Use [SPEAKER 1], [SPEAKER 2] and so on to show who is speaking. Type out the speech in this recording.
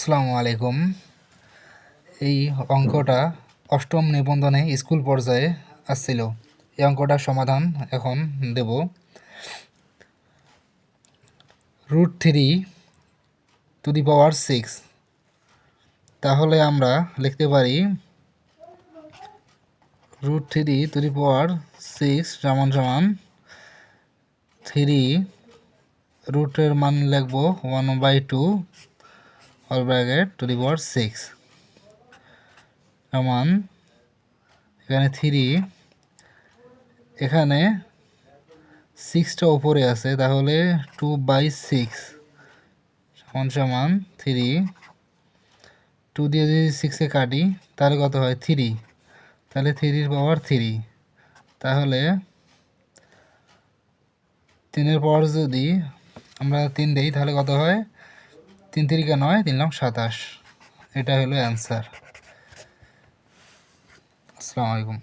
[SPEAKER 1] আসসালামু আলাইকুম। এই অঙ্কটা অষ্টম নিবন্ধনে স্কুল পর্যায়ে আসছিল। এই অঙ্কটার সমাধান এখন দেব। Root three to the power six. তাহলে আমরা লিখতে পারি root three to the power six সমান সমান থ্রি, রুটের মান লিখব one by two all bracket to the power six সমান এখানে থ্রি এখানে সিক্সটা ওপরে আছে, তাহলে টু বাই সিক্স সমান সমান থ্রি টু দিয়ে যদি সিক্সে কাটি, তাহলে কত হয়? থ্রি তাহলে থ্রির পাওয়ার থ্রি তাহলে তিনের পাওয়ার যদি আমরা তিন দিই, তাহলে কত হয়? তিন তিরিকা নয় তিন লং সাতাশ। এটা হলো অ্যান্সার আসসালামু আলাইকুম।